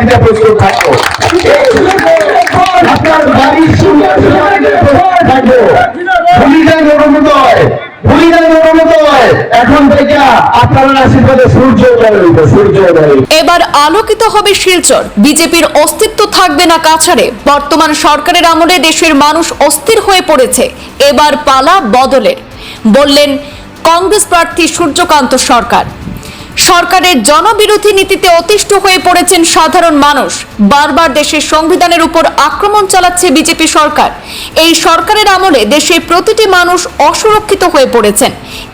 দিতে প্রস্তুত থাকব। আপনার বাড়ির এবার আলোকিত হবে শিলচর। বিজেপির অস্তিত্ব থাকবে না কাছাড়ে। বর্তমান সরকারের আমলে দেশের মানুষ অস্থির হয়ে পড়েছে। এবার পালা বদলের। বললেন কংগ্রেস প্রার্থী সূর্যকান্ত সরকার। সরকারের জনবিরোধী নীতিতে অতিষ্ঠ হয়ে পড়েছেন সাধারণ মানুষ। বারবার দেশের সংবিধানের উপর আক্রমণ চালাচ্ছে বিজেপি সরকার। এই সরকারের আমলে দেশের প্রতিটি মানুষ অসুরক্ষিত হয়ে পড়েছেন।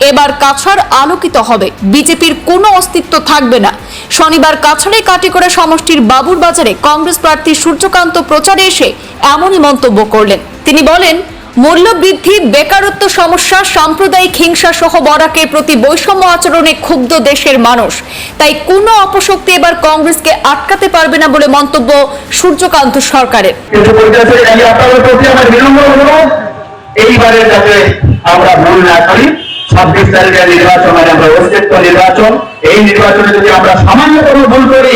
এবার কাছাড় আলোকিত হবে। বিজেপির কোনো অস্তিত্ব থাকবে না। শনিবার কাছাড়ে কাটিকড়া সমষ্টির বাবুর বাজারে কংগ্রেস প্রার্থী সূর্যকান্ত প্রচারে এসে এমনই মন্তব্য করলেন। তিনি বলেন মূল্য বৃদ্ধি বেকারত্ব সমস্যা, সাম্প্রদায়িক হিংসা সহ বরাকের প্রতি বৈষম্য আচরণে ক্ষুব্ধ দেশের মানুষ। তাই কোনো অপশক্তি এবার কংগ্রেসকে আটকাতে পারবে না বলে মন্তব্য সূর্যকান্ত সরকারের। এইবারে যাতে আমরা ভুল না করি, ছাব্বিশ তারিখের নির্বাচন মানে আমরা অস্তিত্ব নির্বাচন। এই নির্বাচনে যদি আমরা সামান্য কোনো ভুল করি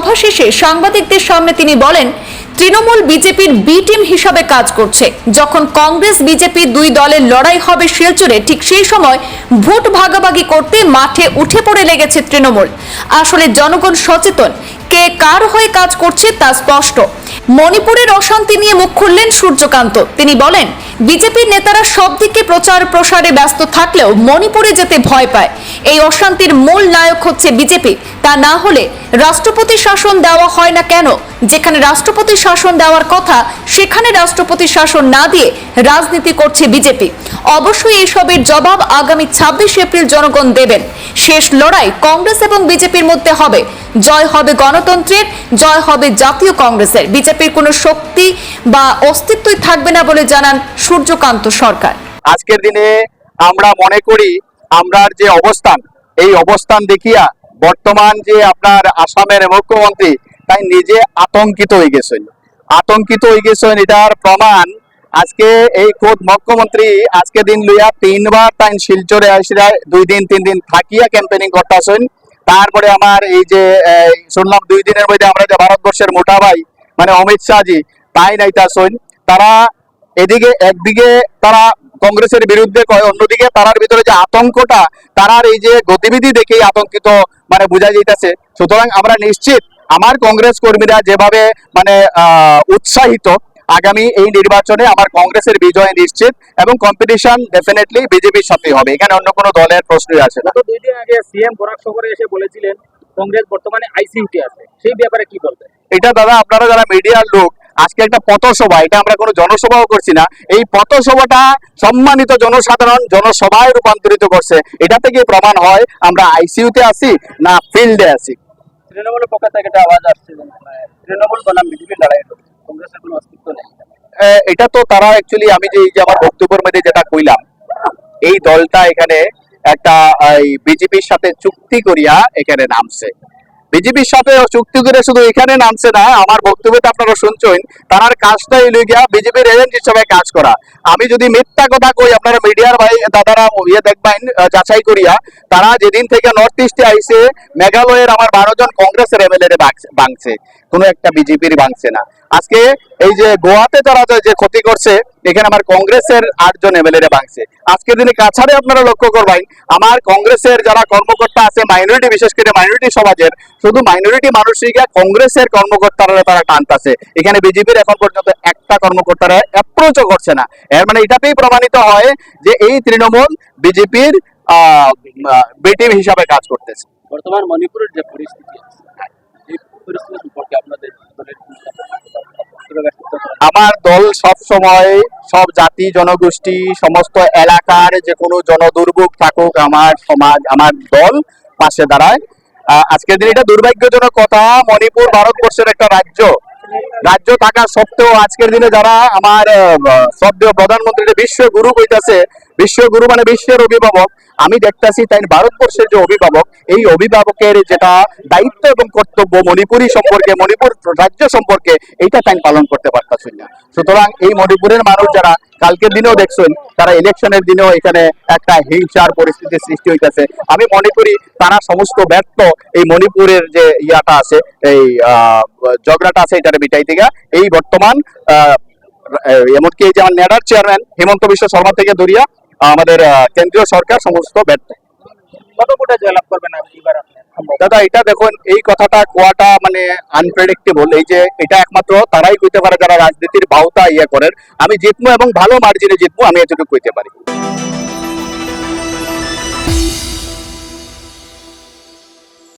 সভা শেষে সাংবাদিকদের সামনে তিনি বলেন, তৃণমূল বিজেপির বি টিম হিসাবে কাজ করছে। যখন কংগ্রেস বিজেপি দুই দলের লড়াই হবে শিলচরে, ঠিক সেই সময় ভোট ভাগাভাগি করতে মাঠে উঠে পড়ে লেগেছে তৃণমূল। আসলে জনগণ সচেতন। কে কার হয়ে কাজ করছে তা স্পষ্ট। মণিপুরের অশান্তি নিয়ে মুখ খুললেন সূর্যকান্ত। তিনি বলেন বিজেপির নেতারা সব দিকে প্রচার প্রসারে ব্যস্ত থাকলেও মণিপুরে যেতে ভয় পায়। এই অশান্তির মূল নায়ক হচ্ছে বিজেপি। তা না হলে রাষ্ট্রপতি শাসন দেওয়া হয় না কেন? যেখানে রাষ্ট্রপতি শাসন দেওয়ার কথা, সেখানে রাষ্ট্রপতি শাসন না দিয়ে রাজনীতি করছে বিজেপি। অবশ্যই এসবের জবাব আগামী ছাব্বিশ এপ্রিল জনগণ দেবেন। শেষ লড়াই কংগ্রেস এবং বিজেপির মধ্যে হবে। জয় হবে গণতন্ত্রের, জয় হবে জাতীয় কংগ্রেসের। বিজেপির কোনো শক্তি বা অস্তিত্বই থাকবে না বলে জানান সূর্যকান্ত সরকার। আজকের দিনে আমরা মনে করি আমরার যে অবস্থান, এই অবস্থান দেখিয়া বর্তমান যে আপনার আসামের মুখ্যমন্ত্রী, তাই নিজে আতঙ্কিত হয়ে গেছেন। আতঙ্কিত হয়ে গেছেন এটার প্রমাণ আজকে এই কোদ মুখ্যমন্ত্রী আজকে দিন লইয়া তিনবার তাই শিলচরে আসিরা দুই দিন, তিন দিন থাকিয়া ক্যাম্পেনিং করতেছেন। তারপরে আমার এই যে শুনলাম দুই দিনের মধ্যে আমরা যে ভারতবর্ষের মোটা ভাই মানে অমিত শাহজি, তাই নাইতাছেন। তারা এদিকে একদিকে তারা কংগ্রেসের বিরুদ্ধে কয় অন্যদিকে তারার ভিতরে যে আতঙ্কটা তারার এই যে গতিবিধি দেখেই আতঙ্কিত মানে বোঝা যাইতেছে। সুতরাং আমরা নিশ্চিত আমার কংগ্রেস কর্মীরা যেভাবে মানে উৎসাহিত আগামী এই নির্বাচনে আমার কংগ্রেসের বিজয় নিশ্চিত এবং কম্পিটিশন ডেফিনেটলি বিজেপির সাথেই হবে। এখানে অন্য কোনো দলের প্রশ্নই আছে না। দুই দিন আগে সিএম বরাক শহরে এসে বলেছিলেন কংগ্রেস বর্তমানে আইসিইউতে আছে। সেই ব্যাপারে কি বলবেন? এটা দাদা আপনারা যারা মিডিয়ার লোক আজকে একটা পথসভা এটা আমরা কোনো জনসভাও করছি না। এই পথসভাটা সম্মানিত জনসাধারণ জনসভায় রূপান্তরিত করছে। এটা থেকে প্রমাণ হয়? আমরা আইসিইউতে আছি না ফিল্ডে আছি? তৃণমূলের পক্ষ থেকে একটা আওয়াজ তৃণমূল বনাম লড়াই কংগ্রেসের কোনো অস্তিত্ব নেই। এটা তো তারা অ্যাকচুয়ালি আমি যে এই যে আমার বক্তব্যের মধ্যে যেটা কইলাম এই দলটা এখানে একটা বিজেপির সাথে চুক্তি করিয়া এখানে নামছে। বিজেপির সাথে চুক্তি করে শুধু এখানে নামছে না, আমার বক্তব্যটা আপনারা শুনছেন তার কাজটা লই গিয়া বিজেপির এজেন্ট হিসেবে কাজ করা। আমি যদি মিথ্যা কথা কই, আপনারা মিডিয়ার ভাই, দাদারা ইয়ে দেখবেন যাচাই করিয়া, তারা যেদিন থেকে নর্থ ইস্টে আইসে মেঘালয়ের আমার বারো জন কংগ্রেসের এমএলএ ভাঙছে কোনো একটা বিজেপির ভাঙছে না। আজকে এই যে গোয়াতে তারা যে- ক্ষতি করছে, এখানে আমার কংগ্রেসের আটজন এমএলএ ভাঙছে আজকে দিনে কাছাড়ে আপনারা লক্ষ্য করবেন, আমার কংগ্রেসের যারা কর্মকর্তা আছে মাইনরিটি বিশেষ করে মাইনরিটি সমাজের, শুধু মাইনরিটি মানুষই কংগ্রেসের কর্মকর্তারা তারা টানতাছে। এখানে বিজেপির এখন পর্যন্ত একটা কর্মকর্তারা অ্যাপ্রোচও করছে না। এর মানে এটাতেই প্রমাণিত হয় যে এই তৃণমূল বিজেপির, আহ বিটিম হিসাবে কাজ করতেছে। বর্তমান মণিপুরের যে পরিস্থিতি আমার দল সব সময় সব জাতি, জনগোষ্ঠী, সমস্ত এলাকার যে কোনো জনদুর্ভোগ থাকুক, আমার সমাজ, আমার দল পাশে দাঁড়ায়। আজকের দিন এটা দুর্ভাগ্যজনক কথা, মণিপুর ভারতবর্ষের একটা রাজ্য। রাজ্য থাকা সত্ত্বেও আজকের দিনে যারা আমার শ্রদ্ধেয় প্রধানমন্ত্রী, বিশ্ব গুরু কইতাছে বিশ্বগুরু মানে বিশ্বের অভিভাবক। আমি দেখতাছি তাই ভারতবর্ষের যে অভিভাবক, এই অভিভাবকের যেটা দায়িত্ব এবং কর্তব্য মণিপুরি সম্পর্কে, মণিপুর রাজ্য সম্পর্কে, এইটা তাই পালন করতে পারতাছেন না। সুতরাং এই মণিপুরের মানুষ যারা কালকের দিনেও দেখছেন, তারা ইলেকশনের দিনেও এখানে একটা হিংসার পরিস্থিতির সৃষ্টি হইতেছে। আমি মনে করি তারা সমস্ত ব্যর্থ এই মণিপুরের যে ইয়াটা আছে, এই ঝগড়াটা আছে, এটার মিটাই থেকে এই বর্তমান এমনকি এই যে আমার নেডার চেয়ারম্যান, হেমন্ত বিশ্ব শর্মা থেকে ধরিয়া আমাদের কেন্দ্রীয় সরকার সমস্ত ব্যর্থ। কত কোটা জয়লাভ করবেন এইবার দাদা এটা দেখুন এই কথাটা কোয়াটা মানে আনপ্রেডিক্টেবল এই যে এটা একমাত্র তারাই কইতে পারে যারা রাজনীতির বাউতা ইয়ে করেন। আমি জিতবো এবং ভালো মার্জিনে জিতবো আমি এতটুকু কইতে পারি।